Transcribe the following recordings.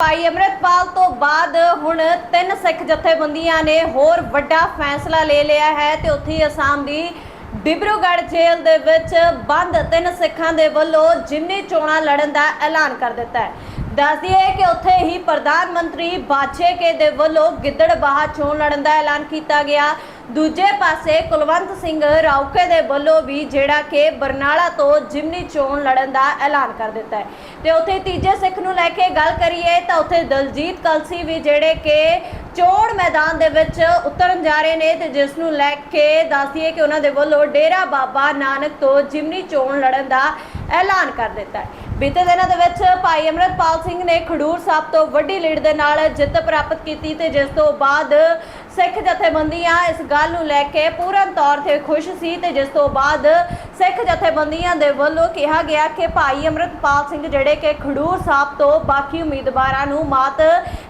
ਭਾਈ ਅੰਮ੍ਰਿਤਪਾਲ ਤੋਂ ਬਾਅਦ ਹੁਣ ਤਿੰਨ ਸਿੱਖ ਜਥੇਬੰਦੀਆਂ ਨੇ ਹੋਰ ਵੱਡਾ ਫੈਸਲਾ ਲੈ ਲਿਆ ਹੈ ਤੇ ਉੱਥੇ ਅਸਾਮ ਦੀ ਡਿਬਰੂਗੜ੍ਹ ਜੇਲ੍ਹ ਦੇ ਵਿੱਚ ਬੰਦ ਤਿੰਨ ਸਿੱਖਾਂ ਦੇ ਵੱਲੋਂ ਜਿਮਨੀ ਚੋਣਾਂ ਲੜਨ ਦਾ ਐਲਾਨ ਕਰ ਦਿੱਤਾ ਹੈ। ਦੱਸ ਦਈਏ ਕਿ ਉੱਥੇ ਹੀ ਪ੍ਰਧਾਨ ਮੰਤਰੀ ਬਾਛੇਕੇ ਦੇ ਵੱਲੋਂ ਗਿੱਦੜਬਾਹਾ ਚੋਣ ਲੜਨ ਦਾ ਐਲਾਨ ਕੀਤਾ ਗਿਆ। ਦੂਜੇ ਪਾਸੇ ਕੁਲਵੰਤ ਸਿੰਘ ਰਾਉਕੇ ਦੇ ਵੱਲੋਂ ਵੀ ਜਿਹੜਾ ਕਿ ਬਰਨਾਲਾ ਤੋਂ ਜਿਮਨੀ ਚੋਣ ਲੜਨ ਦਾ ਐਲਾਨ ਕਰ ਦਿੱਤਾ ਹੈ। ਤੇ ਉੱਥੇ ਤੀਜੇ ਸਿੱਖ ਨੂੰ ਲੈ ਕੇ ਗੱਲ ਕਰੀਏ ਤਾਂ ਉੱਥੇ ਦਲਜੀਤ ਕਲਸੀ ਵੀ ਜਿਹੜੇ ਕਿ ਚੋਣ ਮੈਦਾਨ ਦੇ ਵਿੱਚ ਉਤਰਨ ਜਾ ਰਹੇ ਨੇ ਤੇ ਜਿਸ ਨੂੰ ਲੈ ਕੇ ਦੱਸ ਕਿ ਉਹਨਾਂ ਦੇ ਵੱਲੋਂ ਡੇਰਾ ਬਾਬਾ ਨਾਨਕ ਤੋਂ ਜਿਮਨੀ ਚੋਣ ਲੜਨ ਦਾ ਐਲਾਨ ਕਰ ਦਿੱਤਾ ਹੈ। ਬੀਤੇ ਦਿਨਾਂ ਦੇ ਵਿੱਚ ਭਾਈ ਅਮਰਤਪਾਲ ਸਿੰਘ ਨੇ ਖਡੂਰ ਸਾਹਿਬ ਤੋਂ ਵੱਡੀ ਲੀਡ ਦੇ ਨਾਲ ਜਿੱਤ ਪ੍ਰਾਪਤ ਕੀਤੀ ਤੇ ਜਿਸ ਤੋਂ ਬਾਅਦ ਸਿੱਖ ਜਥੇਬੰਦੀਆਂ ਇਸ ਗੱਲ ਨੂੰ ਲੈ ਕੇ ਪੂਰਨ ਤੌਰ ਤੇ ਖੁਸ਼ ਸੀ ਤੇ ਜਿਸ ਤੋਂ ਬਾਅਦ ਸਿੱਖ ਜਥੇਬੰਦੀਆਂ ਦੇ ਵੱਲੋਂ ਕਿਹਾ ਗਿਆ ਕਿ ਭਾਈ ਅਮਰਤਪਾਲ ਸਿੰਘ ਜਿਹੜੇ ਕਿ ਖਡੂਰ ਸਾਹਿਬ ਤੋਂ ਬਾਕੀ ਉਮੀਦਵਾਰਾਂ ਨੂੰ ਮਾਤ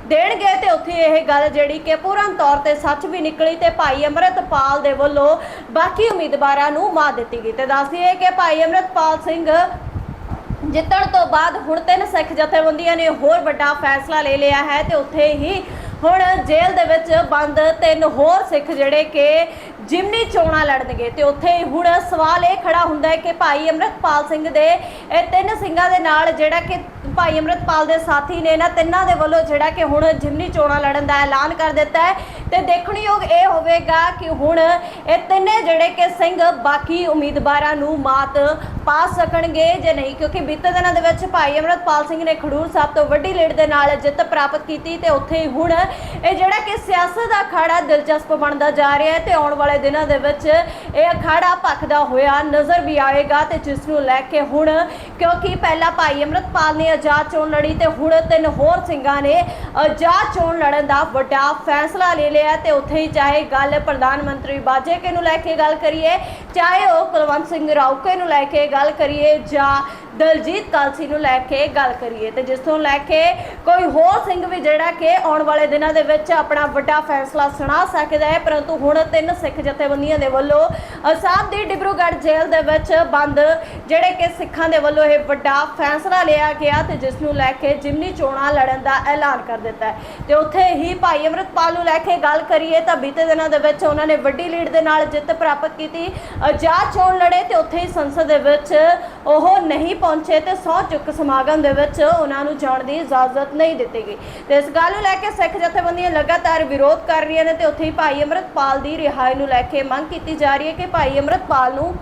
ਦੇਣਗੇ ਤੇ ਉੱਥੇ ਇਹ ਗੱਲ ਜਿਹੜੀ ਕਿ ਪੂਰਨ ਤੌਰ ਤੇ ਸੱਚ ਵੀ ਨਿਕਲੀ ਤੇ ਭਾਈ ਅਮਰਤਪਾਲ ਦੇ ਵੱਲੋਂ ਬਾਕੀ ਉਮੀਦਵਾਰਾਂ ਨੂੰ ਮਾਤ ਦਿੱਤੀ ਗਈ। ਤੇ ਦੱਸ ਦਈਏ ਕਿ ਭਾਈ ਅਮਰਤਪਾਲ ਸਿੰਘ ਜਿੱਤਣ ਤੋਂ ਬਾਅਦ ਹੁਣ ਤਿੰਨ ਸਿੱਖ ਜਥੇਬੰਦੀਆਂ ਨੇ ਹੋਰ ਵੱਡਾ ਫੈਸਲਾ ਲੈ ਲਿਆ ਹੈ ਤੇ ਉੱਥੇ ਹੀ ਹੁਣ ਜੇਲ੍ਹ ਦੇ ਵਿੱਚ ਬੰਦ ਤਿੰਨ ਹੋਰ ਸਿੱਖ ਜਿਹੜੇ ਕਿ ਜਿਮਨੀ ਚੋਣਾਂ ਲੜਨਗੇ ਤੇ ਉੱਥੇ ਹੁਣ ਸਵਾਲ ਇਹ ਖੜਾ ਹੁੰਦਾ ਹੈ ਕਿ ਭਾਈ ਅਮਰਤਪਾਲ ਸਿੰਘ ਦੇ ਇਹ ਤਿੰਨ ਸਿੰਘਾਂ ਦੇ ਨਾਲ ਜਿਹੜਾ ਕਿ ਭਾਈ ਅਮਰਤਪਾਲ ਦੇ ਸਾਥੀ ਨੇ ਇਹਨਾਂ ਤਿੰਨਾਂ ਦੇ ਵੱਲੋਂ ਜਿਹੜਾ ਕਿ ਹੁਣ ਜਿਮਨੀ ਚੋਣਾਂ ਲੜਨ ਦਾ ਐਲਾਨ ਕਰ ਦਿੱਤਾ ਹੈ। ਤੇ ਦੇਖਣਯੋਗ ਇਹ ਹੋਵੇਗਾ ਕਿ ਹੁਣ ਇਹ ਤਿੰਨੇ ਜਿਹੜੇ ਕਿ ਸਿੰਘ ਬਾਕੀ ਉਮੀਦਵਾਰਾਂ ਨੂੰ ਮਾਤ ਪਾ ਸਕਣਗੇ ਜਾਂ ਨਹੀਂ, ਕਿਉਂਕਿ ਬੀਤੇ ਦਿਨਾਂ ਦੇ ਵਿੱਚ ਭਾਈ ਅਮਰਤਪਾਲ ਸਿੰਘ ਨੇ ਖਡੂਰ ਸਾਹਿਬ ਤੋਂ ਵੱਡੀ ਲੀਡ ਦੇ ਨਾਲ ਜਿੱਤ ਪ੍ਰਾਪਤ ਕੀਤੀ ਤੇ ਉੱਥੇ ਹੀ ਹੁਣ ਇਹ ਜਿਹੜਾ ਕਿ ਸਿਆਸਤ ਦਾ ਅਖਾੜਾ ਦਿਲਚਸਪ ਬਣਦਾ ਜਾ ਰਿਹਾ ਹੈ ਤੇ ਆਉਣ ਵਾਲੇ ਦਿਨਾਂ ਦੇ ਵਿੱਚ ਇਹ ਅਖਾੜਾ ਭਖਦਾ ਹੋਇਆ ਨਜ਼ਰ ਵੀ ਆਏਗਾ ਤੇ ਜਿਸ ਨੂੰ ਲੈ ਕੇ ਹੁਣ ਕਿਉਂਕਿ ਪਹਿਲਾਂ ਭਾਈ ਅਮਰਤਪਾਲ ਨੇ ਆਜ਼ਾਦ ਚੋਣ ਲੜੀ ਤੇ ਹੁਣ ਤਿੰਨ ਹੋਰ ਸਿੰਘਾਂ ਨੇ ਆਜ਼ਾਦ ਚੋਣ ਲੜਨ ਦਾ ਵੱਡਾ ਫੈਸਲਾ ਲੈ ਲਿਆ ਤੇ ਉੱਥੇ ਹੀ ਚਾਹੇ ਗੱਲ ਪ੍ਰਧਾਨ ਮੰਤਰੀ ਬਾਜੇਕੇ ਨੂੰ ਲੈ ਕੇ ਗੱਲ ਕਰੀਏ, ਚਾਹੇ ਉਹ ਕੁਲਵੰਤ ਸਿੰਘ ਰਾਉਕੇ ਨੂੰ ਲੈ ਕੇ ਗੱਲ ਕਰੀਏ ਜਾਂ ਦਲਜੀਤ ਕਲਸੀ ਨੂੰ ਲੈ ਕੇ ਗੱਲ ਕਰੀਏ ਤੇ ਜਿਸ ਤੋਂ ਲੈ ਕੇ ਕੋਈ ਹੋਰ ਸਿੰਘ ਵੀ ਜਿਹੜਾ ਕਿ ਆਉਣ ਵਾਲੇ ਦਿਨਾਂ ਦੇ ਵਿੱਚ ਆਪਣਾ ਵੱਡਾ ਫੈਸਲਾ ਸੁਣਾ ਸਕਦਾ ਹੈ, ਪਰੰਤੂ ਹੁਣ ਤਿੰਨ ਸਿੱਖ ਜਥੇਬੰਦੀਆਂ ਦੇ ਵੱਲੋਂ ਅਸਾਮ ਦੀ ਡਿਬਰੂਗੜ੍ਹ ਜੇਲ੍ਹ ਦੇ ਵਿੱਚ ਬੰਦ, ਜਿਹੜੇ ਕਿ ਸਿੱਖਾਂ ਦੇ ਵੱਲੋਂ ਇਹ ਵੱਡਾ ਫੈਸਲਾ ਲਿਆ ਗਿਆ ਤੇ ਜਿਸ ਨੂੰ ਲੈ ਕੇ ਜਿਮਨੀ ਚੋਣਾਂ ਲੜਨ ਦਾ ਐਲਾਨ ਕਰ ਦਿੱਤਾ ਹੈ। ਤੇ ਉੱਥੇ ਹੀ ਭਾਈ ਅਮਰਤਪਾਲ ਨੂੰ ਲੈ ਕੇ ਗੱਲ ਕਰੀਏ ਤਾਂ ਬੀਤੇ ਦਿਨਾਂ ਦੇ ਵਿੱਚ ਉਹਨਾਂ ਨੇ ਵੱਡੀ ਲੀਡ ਦੇ ਨਾਲ ਜਿੱਤ ਪ੍ਰਾਪਤ ਕੀਤੀ। ਆਜ਼ਾਦ ਚੋਣ ਲੜੇ ਤੇ ਉੱਥੇ ਹੀ ਸੰਸਦ ਦੇ ਵਿੱਚ ਉਹ ਨਹੀਂ ਪਹੁੰਚੇ ਤੇ ਸਹੁੰ ਚੁੱਕ ਸਮਾਗਮ ਦੇ ਵਿੱਚ ਉਹਨਾਂ ਨੂੰ ਜਾਣ ਦੀ ਇਜਾਜ਼ਤ ਨਹੀਂ ਦਿੱਤੀ ਗਈ। ਤੇ ਇਸ ਗੱਲ ਨੂੰ ਲੈ ਕੇ ਸਿੱਖ ਜਥੇਬੰਦੀਆਂ ਲਗਾਤਾਰ ਵਿਰੋਧ ਕਰ ਰਹੀਆਂ ਨੇ ਤੇ ਉੱਥੇ ਹੀ ਭਾਈ ਅਮਰਤਪਾਲ ਦੀ ਰਿਹਾਈ ਨੂੰ ਲੈ ਕੇ ਮੰਗ ਕੀਤੀ ਜਾ ਰਹੀ ਹੈ ਕਿ ਭਾਈ ਅਮਰਤਪਾਲ ਨੂੰ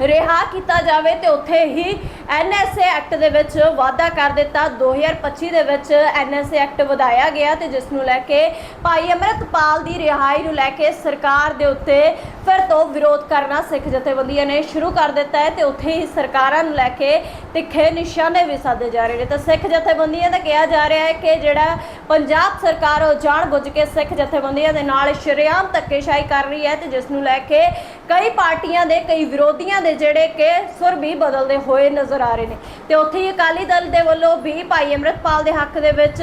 ਰਿਹਾ ਕੀਤਾ ਜਾਵੇ ਤੇ ਉੱਥੇ ਹੀ ਐਨਐਸਏ ਐਕਟ ਦੇ ਵਿੱਚ ਵਾਅਦਾ ਕਰ ਦਿੱਤਾ। 2025 ਦੇ ਵਿੱਚ ਐਨਐਸਏ ਐਕਟ ਵਧਾਇਆ ਗਿਆ ਤੇ ਜਿਸ ਨੂੰ ਲੈ ਕੇ ਭਾਈ ਅਮਰਤਪਾਲ ਦੀ ਰਿਹਾਈ ਨੂੰ ਲੈ ਕੇ ਸਰਕਾਰ ਦੇ ਉੱਤੇ ਫਿਰ ਤੋਂ ਵਿਰੋਧ ਕਰਨਾ ਸਿੱਖ ਜਥੇਬੰਦੀਆਂ ਨੇ ਸ਼ੁਰੂ ਕਰ ਦਿੱਤਾ ਹੈ ਤੇ ਉੱਥੇ ਹੀ ਸਰਕਾਰਾਂ ਨੂੰ ਲੈ ਕੇ ਤਿੱਖੇ ਨਿਸ਼ਾਨੇ ਵੀ ਸਾਧੇ ਜਾ ਰਹੇ ਨੇ। ਤਾਂ ਸਿੱਖ ਜਥੇਬੰਦੀਆਂ ਦਾ ਕਿਹਾ ਜਾ ਰਿਹਾ ਹੈ ਕਿ ਜਿਹੜਾ ਪੰਜਾਬ ਸਰਕਾਰ ਉਹ ਜਾਣਬੁੱਝ ਕੇ ਸਿੱਖ ਜਥੇਬੰਦੀਆਂ ਦੇ ਨਾਲ ਸ਼ਰੇਆਮ ਧੱਕੇਸ਼ਾਹੀ ਕਰ ਰਹੀ ਹੈ ਤੇ ਜਿਸ ਨੂੰ ਲੈ ਕੇ ਕਈ ਪਾਰਟੀਆਂ ਦੇ, ਕਈ ਵਿਰੋਧੀਆਂ ਦੇ ਜਿਹੜੇ ਕਿ ਸੁਰ ਵੀ ਬਦਲਦੇ ਹੋਏ ਨਜ਼ਰ ਆ ਰਹੇ ਨੇ। ਤੇ ਉੱਥੇ ਹੀ ਅਕਾਲੀ ਦਲ ਦੇ ਵੱਲੋਂ ਵੀ ਭਾਈ ਅਮਰਤਪਾਲ ਦੇ ਹੱਕ ਦੇ ਵਿੱਚ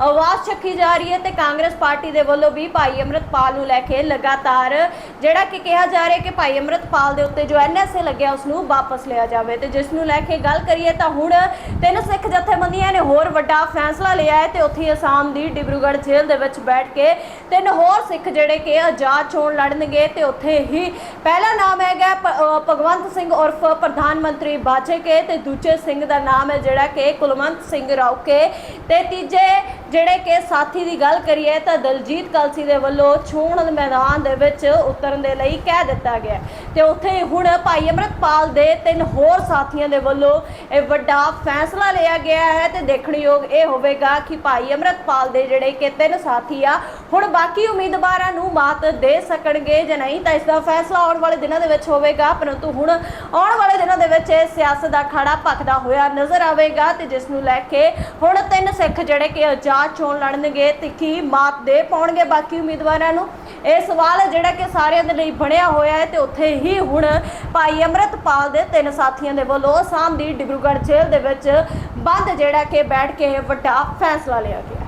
ਆਵਾਜ਼ ਚੱਕੀ ਜਾ ਰਹੀ ਹੈ ਤੇ ਕਾਂਗਰਸ ਪਾਰਟੀ ਦੇ ਵੱਲੋਂ ਵੀ ਭਾਈ ਅਮਰਤਪਾਲ ਨੂੰ ਲੈ ਕੇ ਲਗਾਤਾਰ ਜਿਹੜਾ ਕਿ ਕਿਹਾ ਜਾ ਰਿਹਾ ਕਿ ਭਾਈ ਅਮਰਤਪਾਲ ਦੇ ਉੱਤੇ ਜੋ ਐਨਐਸਏ ਲੱਗਿਆ, ਉਸ ਨੂੰ ਵਾਪਸ ਲਿਆ ਜਾਵੇ। ਤੇ ਜਿਸ ਨੂੰ ਲੈ ਕੇ ਗੱਲ ਕਰੀਏ ਤਾਂ ਹੁਣ ਤਿੰਨ ਸਿੱਖ ਜਥੇਬੰਦੀਆਂ ਨੇ ਹੋਰ ਵੱਡਾ ਫੈਸਲਾ ਲਿਆ ਹੈ ਤੇ ਉੱਥੇ ਅਸਾਮ ਦੀ ਡਿਬਰੂਗੜ੍ਹ ਜੇਲ੍ਹ ਦੇ ਵਿੱਚ ਬੈਠ ਕੇ ਤਿੰਨ ਹੋਰ ਸਿੱਖ ਜਿਹੜੇ ਕਿ ਆਜ਼ਾਦ ਚੋਣ ਲੜਨਗੇ ਤੇ ਉੱਥੇ ਹੀ ਪਹਿਲਾ ਨਾਮ ਹੈਗਾ ਭਗਵੰਤ ਸਿੰਘ ਉਰਫ ਪ੍ਰਧਾਨ ਮੰਤਰੀ ਬਾਜੇਕੇ ਤੇ ਦੂਜੇ ਸਿੰਘ ਦਾ ਨਾਮ ਹੈ ਜਿਹੜਾ ਕਿ ਕੁਲਵੰਤ ਸਿੰਘ ਰਾਉਕੇ ਤੇ ਤੀਜੇ ਜਿਹੜੇ ਕਿ ਸਾਥੀ ਦੀ ਗੱਲ ਕਰੀਏ ਤਾਂ ਦਲਜੀਤ ਕਲਸੀ ਦੇ ਵੱਲੋਂ ਚੋਣ ਮੈਦਾਨ ਦੇ ਵਿੱਚ ਉਤਰਨ ਦੇ ਲਈ ਕਹਿ ਦਿੱਤਾ ਗਿਆ ਤੇ ਉੱਥੇ ਹੁਣ ਭਾਈ ਅਮਰਤਪਾਲ ਦੇ ਤਿੰਨ ਹੋਰ ਸਾਥੀਆਂ ਦੇ ਵੱਲੋਂ ਇਹ ਵੱਡਾ ਫੈਸਲਾ ਲਿਆ ਗਿਆ ਹੈ ਤੇ ਦੇਖਣਯੋਗ ਇਹ ਹੋਵੇਗਾ ਕਿ ਭਾਈ ਅਮਰਤਪਾਲ ਦੇ ਜਿਹੜੇ ਕਿ ਤਿੰਨ ਸਾਥੀ ਆ, ਹੁਣ ਬਾਕੀ ਉਮੀਦਵਾਰਾਂ ਨੂੰ ਮਾਤ ਦੇ ਸਕਣਗੇ ਜਾਂ ਨਹੀਂ ਤਾਂ ਇਸ ਦਾ ਫੈਸਲਾ ਆਉਣ ਵਾਲੇ ਦਿਨਾਂ ਦੇ ਵਿੱਚ ਹੋਵੇਗਾ, ਪਰੰਤੂ ਹੁਣ ਆਉਣ ਵਾਲੇ ਦਿਨਾਂ ਦੇ ਵਿੱਚ ਇਹ ਸਿਆਸਤ ਦਾ ਖੜਾ ਭਖਦਾ ਹੋਇਆ ਨਜ਼ਰ ਆਵੇਗਾ ਤੇ ਜਿਸ ਨੂੰ ਲੈ ਕੇ ਹੁਣ ਤਿੰਨ ਸਿੱਖ ਜਿਹੜੇ ਕਿ ਆਜ਼ਾਦ ਚੋਣ ਲੜਨਗੇ ਤੇ ਕੀ ਮਾਤ ਦੇ ਪਾਉਣਗੇ ਬਾਕੀ ਉਮੀਦਵਾਰਾਂ ਨੂੰ। ਇਹ ਸਵਾਲ ਹੈ ਜਿਹੜਾ ਕਿ ਸਾਰਿਆਂ ਦੇ ਲਈ ਬਣਿਆ ਹੋਇਆ ਹੈ ਤੇ ਉੱਥੇ ਹੀ ਹੁਣ ਭਾਈ ਅਮਰਤਪਾਲ ਦੇ ਤਿੰਨ ਸਾਥੀਆਂ ਦੇ ਵੱਲੋਂ ਆਸਾਮ ਦੀ ਡਿਬਰੂਗੜ੍ਹ ਜੇਲ੍ਹ ਦੇ ਵਿੱਚ ਬੰਦ ਜਿਹੜਾ ਕਿ ਬੈਠ ਕੇ ਇਹ ਵੱਡਾ ਫੈਸਲਾ ਲਿਆ ਗਿਆ।